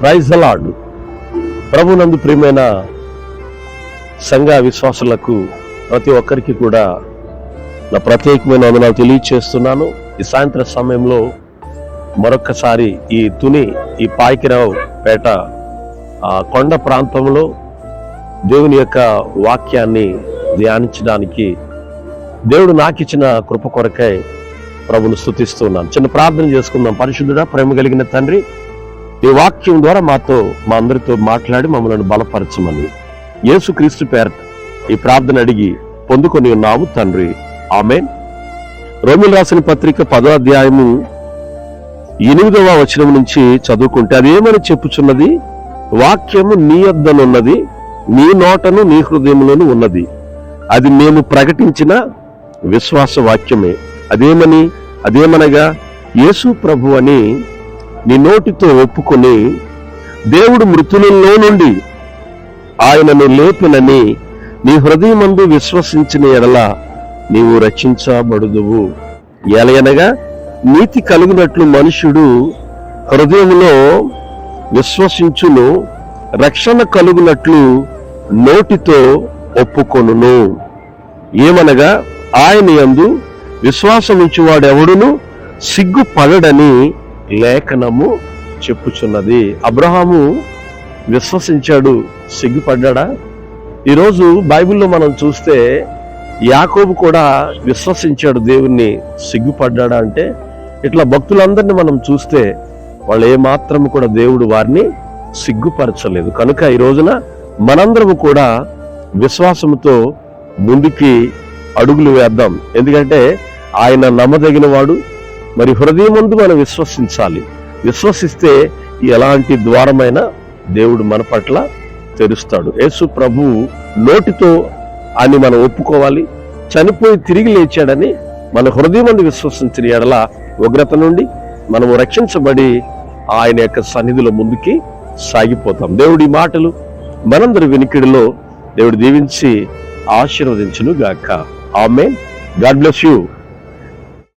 Praise అలాడ్ ప్రభునందు ప్రియమైన సంఘ విశ్వాసులకు ప్రతి ఒక్కరికి కూడా నా ప్రత్యేకమైన వందనాలు తెలియచేస్తున్నాను. ఈ సాయంత్రం సమయంలో మరొక్కసారి ఈ తుని ఈ పాయికిరావు పేట ఆ కొండ ప్రాంతంలో దేవుని యొక్క వాక్యాన్ని ధ్యానించడానికి దేవుడు నాకు ఇచ్చిన కృప కొరకై ప్రభును స్థుతిస్తున్నాను చిన్న ప్రార్థన చేసుకుందాం. పరిశుద్ధుడా ప్రేమ కలిగిన తండ్రి ఈ వాక్యం ద్వారా మాతో మా అందరితో మాట్లాడి మమ్మల్ని బలపరచమని యేసుక్రీస్తు పేరట ఈ ప్రార్థన అడిగి పొందుకొని ఉన్నాము తండ్రి. ఆమె రోమిల్ రాసిన పత్రిక పదో అధ్యాయము ఎనిమిదవ వచనం నుంచి చదువుకుంటే అదేమని చెప్పుచున్నది? వాక్యము నీ యొద్దనున్నది నీ నోటను నీ హృదయంలోను ఉన్నది. అది మేము ప్రకటించిన విశ్వాస వాక్యమే. అదేమని? అదేమనగా యేసు ప్రభు అని నీ నోటితో ఒప్పుకొని దేవుడు మృతులలో నుండి ఆయనను లేపినని నీ హృదయమందు విశ్వసించిన ఎడల నీవు రక్షించబడుదువు. ఎలయనగా నీతి కలుగునట్లు మనుషుడు హృదయంలో విశ్వసించును రక్షణ కలుగునట్లు నోటితో ఒప్పుకొనును. ఏమనగా ఆయన యందు విశ్వాసముంచువాడెవడును? సిగ్గుపడడని లేఖనము చెప్పుచున్నది. అబ్రహాము విశ్వసించాడు సిగ్గుపడ్డా ఈరోజు బైబిల్లో మనం చూస్తే యాకోబు కూడా విశ్వసించాడు దేవుణ్ణి సిగ్గుపడ్డా అంటే ఇట్లా భక్తులందరినీ మనం చూస్తే వాళ్ళు ఏమాత్రం కూడా దేవుడు వారిని సిగ్గుపరచలేదు. కనుక ఈ రోజున మనందరము కూడా విశ్వాసంతో ముందుకి అడుగులు వేద్దాం. ఎందుకంటే ఆయన నమ్మదగిన వాడు మరి హృదయం ముందు మనం విశ్వసించాలి. విశ్వసిస్తే ఎలాంటి ద్వారమైన దేవుడు మన పట్ల తెరుస్తాడు. యేసు ప్రభు నోటితో అని మనం ఒప్పుకోవాలి. చనిపోయి తిరిగి లేచాడని మన హృదయం మంది విశ్వసించిన ఎడల ఉగ్రత నుండి మనము రక్షించబడి ఆయన యొక్క సన్నిధిలో ముందుకి సాగిపోతాం. దేవుడి మాటలు మనందరి వినికిడిలో దేవుడు దీవించి ఆశీర్వదించును గాక ఆమె గాడ్ బ్లెస్ యూ.